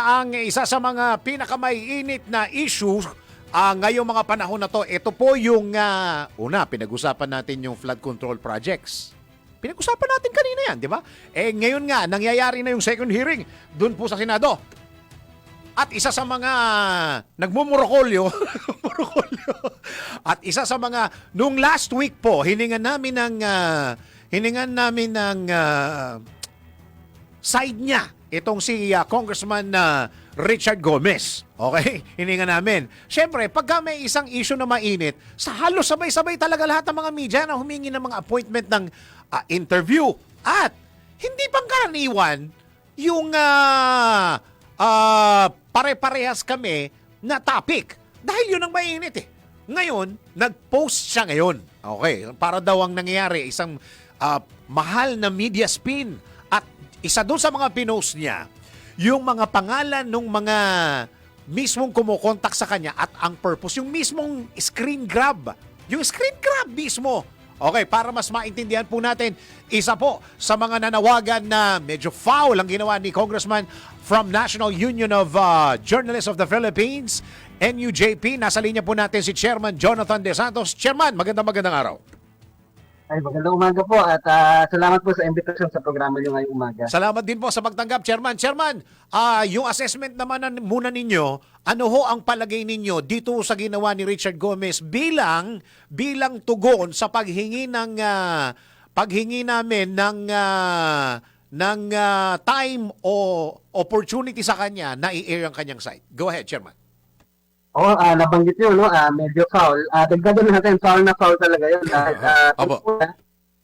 ang isa sa mga pinakamaiinit na issue ah, ngayong mga panahon na to. Ito po yung, ah, una, pinag-usapan natin yung flood control projects. Pinag-usapan natin kanina yan, di ba? Eh ngayon nga, nangyayari na yung second hearing doon po sa Senado. At isa sa mga nagmumurakolyo, murakolyo. at isa sa mga, nung last week po, hiningan namin ng, ah, hiningan namin ng ah, side niya itong si ah, Congressman na Richard Gomez. Okay? Hininga namin. Siyempre, pagka may isang issue na mainit, sa halos sabay-sabay talaga lahat ng mga media na humingi ng mga appointment ng ah, interview. At hindi pangkaraniwan yung ah, ah, pare-parehas kami na topic. Dahil yun ang mainit eh. Ngayon, nag-post siya ngayon. Okay, para daw ang nangyayari, isang ah, mahal na media spin. Isa doon sa mga pinost niya, yung mga pangalan ng mga mismong kumukontak sa kanya at ang purpose, yung mismong screen grab. Yung screen grab mismo. Okay, para mas maintindihan po natin, isa po sa mga nanawagan na medyo foul ang ginawa ni Congressman from National Union of uh, Journalists of the Philippines, NUJP. Nasa linya po natin si Chairman Jonathan De Santos. Chairman, magandang magandang araw. Ay, magandang umaga po at ah, salamat po sa invitation sa programa niyo ngayong umaga. Salamat din po sa pagtanggap, Chairman. Chairman, ah, yung assessment naman na, muna ninyo, ano ho ang palagay ninyo dito sa ginawa ni Richard Gomez bilang bilang tugon sa paghingi ng ah, paghingi namin ng ah, ng ah, time o opportunity sa kanya na i-air ang kanyang site. Go ahead, Chairman. Oo, ah, nabanggit niyo, no, ah, medyo foul. Ah, dagdagan natin, foul na foul talaga yun. Dahil, ah, Opo. una,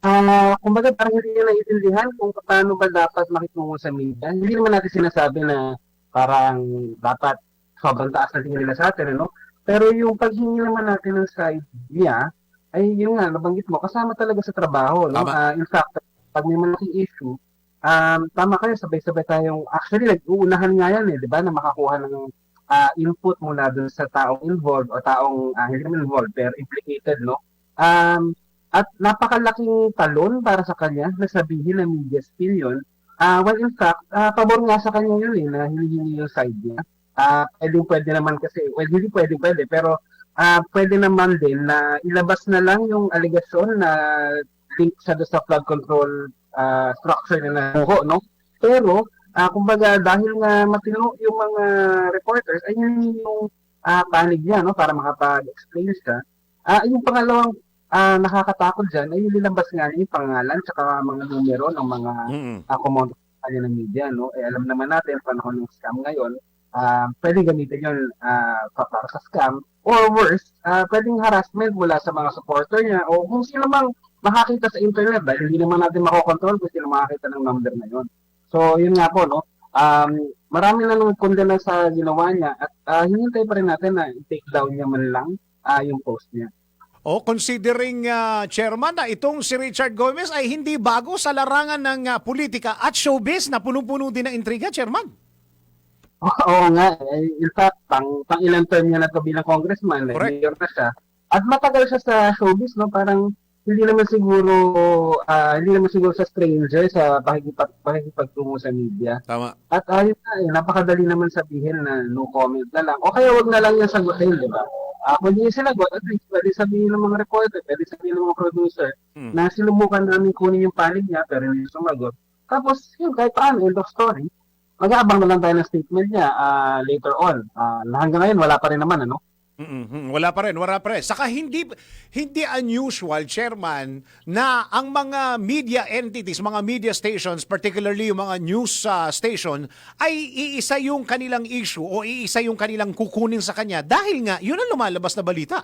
ah, kumbaga parang hindi nyo naiintindihan kung paano ba dapat makitungo sa media. Hindi naman natin sinasabi na parang dapat sobrang taas na tingin nila sa atin, ano? Pero yung paghingi naman natin ng side niya, ay yun nga, nabanggit mo, kasama talaga sa trabaho, no? Tama. Ah, in fact, pag may malaking issue, um, tama kayo, sabay-sabay tayong, actually, nag-uunahan nga yan eh, di ba, na makakuha ng ah, input mula dun sa taong involved o taong ah, hindi involved pero implicated, no? Um, at napakalaking talon para sa kanya na sabihin na media spill yun. Ah, well, in fact, ah, pabor nga sa kanya yun eh, na hinihingi yung side niya. Ah, pwede, pwede naman kasi, well, hindi pwede, pwede, pero ah, pwede naman din na ilabas na lang yung allegation na link doon sa flood control ah, structure na nakuha, no? Pero, Ah, kumbaga dahil nga matino yung mga reporters ay yun yung ah, panig niya no para makapag-explain siya. Ah, yung pangalawang ah, nakakatakot diyan ay yung nilabas nga niya yung pangalan tsaka mga numero ng mga Mm-mm. uh, kumonto kanya ng media no. Eh alam naman natin panahon ng scam ngayon, ah pwede gamitin yun pa- para sa scam or worse, ah, pwedeng harassment mula sa mga supporter niya o kung sino mang makakita sa internet dahil hindi naman natin makokontrol kung sino makakita ng number na yun. So, yun nga po, no? Um, marami na nung kondena sa ginawa niya at uh, hinintay pa rin natin na i-take down niya man lang ah, yung post niya. O considering ah, chairman na itong si Richard Gomez ay hindi bago sa larangan ng ah, politika at showbiz na punong-puno din ng intriga, chairman. Oo nga, eh, in fact, pang, pang ilang term niya na to bilang congressman, eh, Correct. mayor na siya. At matagal siya sa showbiz, no? Parang hindi naman siguro, ah, hindi naman siguro sa stranger sa pakikipag, pakikipagtungo sa media. Tama. At ayun na, eh, napakadali naman sabihin na no comment na lang. O kaya wag na lang yung sagutin, di ba? Ah, kung hindi sinagot, at least pwede sabihin ng mga reporter, pwede sabihin ng mga producer Hmm. na sinumukan namin kunin yung panig niya pero hindi sumagot. Tapos, yun, kahit paano, end of story, mag-aabang na lang tayo ng statement niya ah, later on. Ah, na hanggang ngayon, wala pa rin naman, ano? Mm-mm, Wala pa rin, wala pa rin. Saka hindi hindi unusual, Chairman, na ang mga media entities, mga media stations, particularly yung mga news uh, station, ay iisa yung kanilang issue o iisa yung kanilang kukunin sa kanya dahil nga yun ang lumalabas na balita.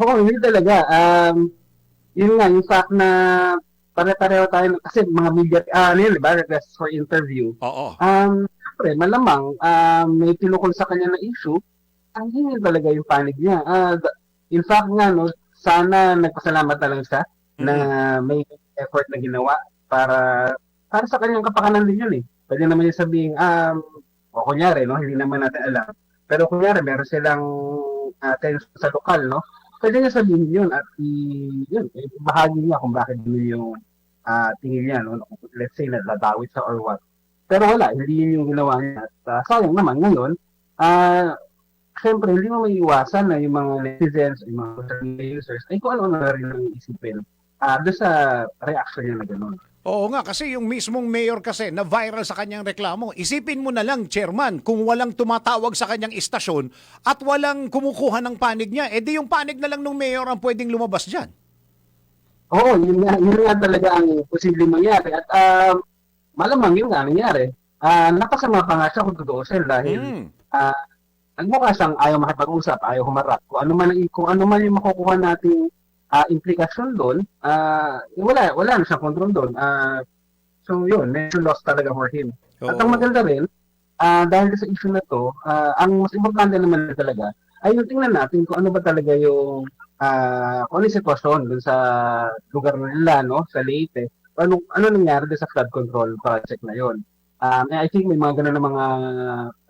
Oo, hindi talaga. Um, yun nga, yung fact na pare-pareho tayo, kasi mga media, ah, ano yun, di ba, request for interview. Oo. Um, siyempre, malamang um, may tinukol sa kanya na issue, ang hingin talaga yung panig niya. Ah, d- in fact nga, no, sana nagpasalamat na lang siya na may effort na ginawa para para sa kanyang kapakanan din yun eh. Pwede naman yung sabihin, um, o kunyari, no, hindi naman natin alam. Pero kunyari, meron silang uh, tension sa lokal, no? Pwede niya sabihin yun at i, yun, eh, bahagi niya kung bakit yun yung ah, tingin niya, no? Let's say, nadadawit siya or what. Pero wala, hindi yun yung ginawa niya. At ah, sayang naman ngayon, ah syempre, hindi mo may iwasan na yung mga netizens, yung mga social media users, ay kung ano na rin ang isipin ah doon sa reaction niya na gano'n. Oo nga, kasi yung mismong mayor kasi na viral sa kanyang reklamo. Isipin mo na lang, chairman, kung walang tumatawag sa kanyang istasyon at walang kumukuha ng panig niya, edi yung panig na lang ng mayor ang pwedeng lumabas dyan. Oo, yun nga, yun nga talaga ang posibleng mangyari. At um, malamang yun nga nangyari. Ah, napasama pa nga siya kung tutuusin dahil Mm. Nagmukha siyang ayaw makipag-usap, ayaw humarap. Kung ano man kung ano man yung makukuha nating ah, implikasyon doon, ah, wala wala na siyang control doon. Ah, so yun, medyo lost talaga for him. At ang maganda rin, ah, dahil sa issue na to, ah, ang mas importante naman talaga ay yung tingnan natin kung ano ba talaga yung ah, kung ano yung sitwasyon dun sa lugar nila, no, sa Leyte. Ano, ano nangyari sa flood control project na yon. Um, and I think may mga ganun na mga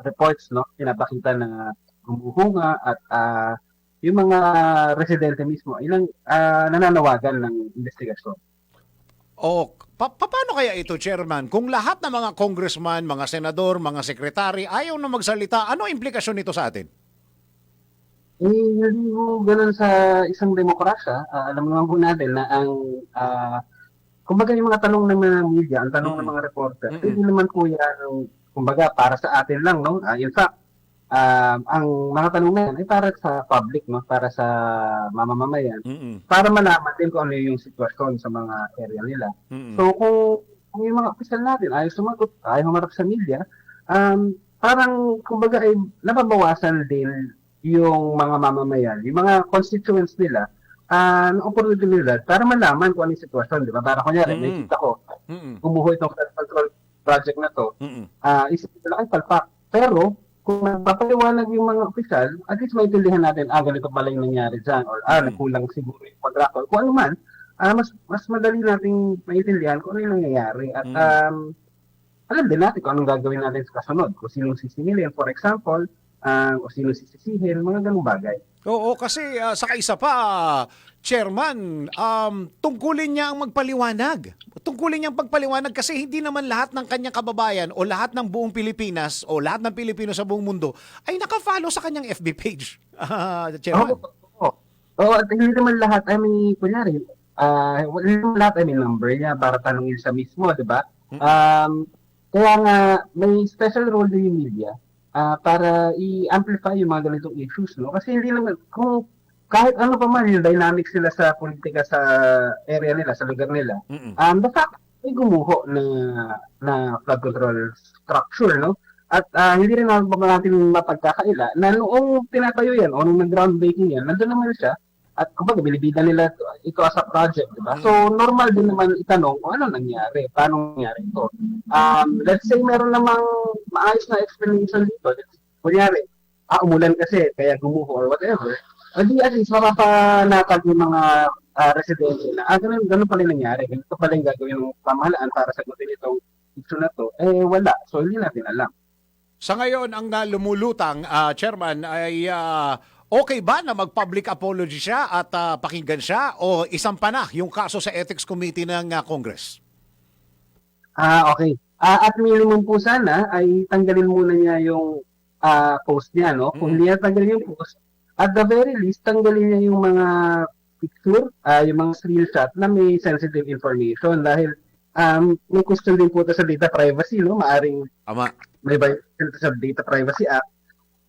reports, no, pinapakita na gumuhunga at ah, yung mga residente mismo, ilang ah, nananawagan ng investigasyon. O, pa- paano kaya ito, Chairman? Kung lahat ng mga congressman, mga senador, mga sekretary ayaw na magsalita, ano implikasyon nito sa atin? Eh, hindi mo ganun sa isang demokrasya. Ah, alam naman po natin na ang, ah, kumbaga yung mga tanong ng mga media, ang tanong ng Mm-mm. mga reporter, Mm-mm. hindi naman po yan, kumbaga, para sa atin lang, no? Ah, in fact, ah, ang mga tanong na yan ay para sa public, no? Para sa mamamamayan. Mm-mm. Para malaman din kung ano yung sitwasyon sa mga area nila. Mm-mm. So kung, kung yung mga opisyal natin ayaw sumagot, ayaw humarap sa media, um, parang kumbaga ay nababawasan din yung mga mamamayan, yung mga constituents nila, uh, ng oportunidad para malaman kung ano yung sitwasyon, di ba? Para kunyari, Mm. may kita ko, Mm-mm. umuho itong flood control project na to, Mm-mm. ah isipin nila ay palpak. Pero, kung magpapaliwanag yung mga opisyal, at least maintindihan natin, ah, ganito pala yung nangyari dyan, or ah, nagkulang siguro yung contractor, kung ano man, ah, mas, mas madali nating maintindihan kung ano yung nangyayari. At Mm. um, alam din natin kung anong gagawin natin sa kasunod. Kung sinong sisingilin, for example, ah, o sinong sisisihin, mga ganung bagay. Oo, kasi ah, saka isa pa, Chairman, um, tungkulin niya ang magpaliwanag. Tungkulin niya ang pagpaliwanag kasi hindi naman lahat ng kanyang kababayan o lahat ng buong Pilipinas o lahat ng Pilipino sa buong mundo ay naka-follow sa kanyang FB page. Ah, Chairman. Oo, oo. Oo, at hindi naman lahat, I mean, kunyari, hindi naman lahat, I mean, number niya para tanungin siya mismo, di ba? Um, kaya nga, may special role din yung media ah, para i-amplify yung mga ganitong issues, no? Kasi hindi naman, kung kahit ano pa man yung dynamics nila sa politika sa area nila, sa lugar nila, Mm-mm. um, the fact may gumuho na, na flood control structure, no? At ah, hindi rin naman natin mapagkakaila na noong tinatayo yan o nung nag-groundbreaking yan, nandun naman siya at kumbaga binibida nila ito, ito as a project, di ba? So, normal din naman itanong kung ano nangyari, paano nangyari ito. Um, let's say meron namang maayos na explanation dito. Kunyari, ah, umulan kasi, kaya gumuho or whatever. Hindi at least mapapanatag yung mga ah, residente na, ah, ganun, ganun pala yung nangyari. Ganito pala yung gagawin ng pamahalaan para sagutin itong issue na to. Eh, wala. So, hindi natin alam. Sa ngayon, ang nalumulutang, ah, Chairman, ay ah, okay ba na mag-public apology siya at ah, pakinggan siya o isang na yung kaso sa Ethics Committee ng ah, Congress? Ah, okay. Ah, at minimum po sana ay tanggalin muna niya yung ah, post niya, no? Kung Mm. hindi niya tanggalin yung post, at the very least, tanggalin niya yung mga picture, ah, yung mga screenshot na may sensitive information dahil um, may question din po ito sa data privacy, no? Maaring Ama. may violation sa Data Privacy Act.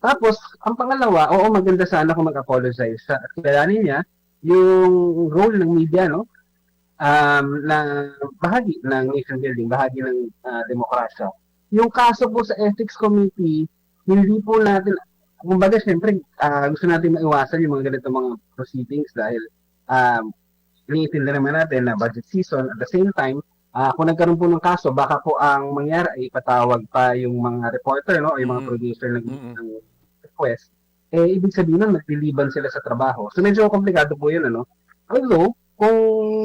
Tapos, ang pangalawa, oo, maganda sana kung mag-apologize siya at kilalanin niya yung role ng media, no? Um, na bahagi ng nation building, bahagi ng ah, demokrasya. Yung kaso po sa Ethics Committee, hindi po natin, kumbaga, syempre, ah, gusto natin maiwasan yung mga ganito mga proceedings dahil um, iniintindi naman natin na budget season at the same time, Ah, kung nagkaroon po ng kaso, baka po ang mangyari ay ipatawag pa yung mga reporter, no, o yung mga Mm. producer ng, Mm-mm. ng request. Eh, ibig sabihin nun, nagliliban sila sa trabaho. So, medyo komplikado po yun, ano. Although, kung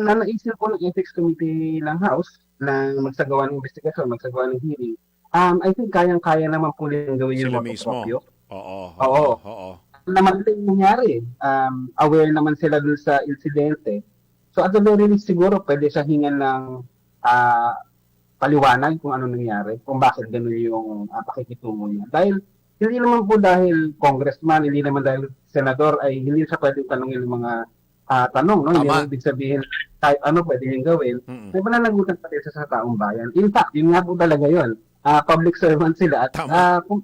nanaisip po ng Ethics Committee ng House na magsagawa ng investigasyon, magsagawa ng hearing, um, I think kayang-kaya naman po nilang gawin yung mismo. proprio. Oo. Oo. oo. naman din yung nangyari. Um, aware naman sila dun sa insidente. So at the very least siguro pwede siya hingan ng ah, paliwanag kung ano nangyari, kung bakit gano'n yung uh, pakikitungo niya. Dahil hindi naman po dahil congressman, hindi naman dahil senador ay hindi siya pwedeng tanongin yung mga ah, tanong, no? Tama. naman ibig sabihin kahit ano pwede niyang gawin. Mm-mm. May pananagutan pa rin sa taong bayan. In fact, yun nga po talaga yun. Ah, public servant sila at Tama. ah, kung,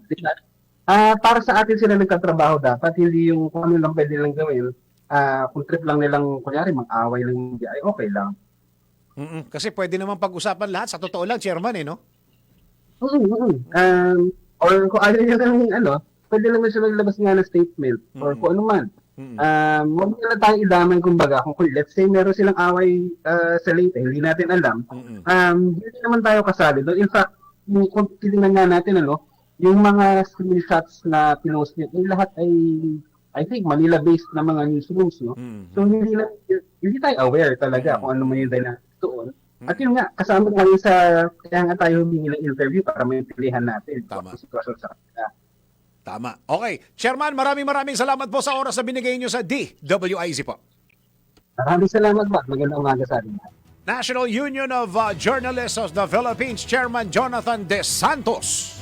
ah, para sa atin sila nagkatrabaho dapat, hindi yung kung ano lang pwede lang gawin. Ah, kung trip lang nilang, kunyari, mag-away lang ay okay lang. Mm-mm. Kasi pwede naman pag-usapan lahat. Sa totoo lang, chairman eh, no? Mm, mm, Um, or kung ayaw niya ng ano, pwede naman siya maglabas nga ng statement or Mm. kung ano man. Mm-mm. Um, huwag nila tayong idamay kumbaga kung kung let's say meron silang away ah, sa Leyte, hindi natin alam. Mm-mm. Um, hindi naman tayo kasali doon. In fact, kung titingnan nga natin ano, yung mga screenshots na pinost niya, yung lahat ay I think Manila-based na mga newsrooms, no? Mm. So hindi na hindi tayo aware talaga Mm. kung ano man yung dynamics doon. Mm. At yun nga, kasama yun sa, kaya nga tayo humingi ng interview para maintindihan natin kung Tama. sitwasyon sa kanila. Tama. Okay. Chairman, maraming maraming salamat po sa oras na binigay niyo sa DWIZ po. Maraming salamat ba? Magandang umaga sa atin. National Union of uh, Journalists of the Philippines Chairman Jonathan De Santos.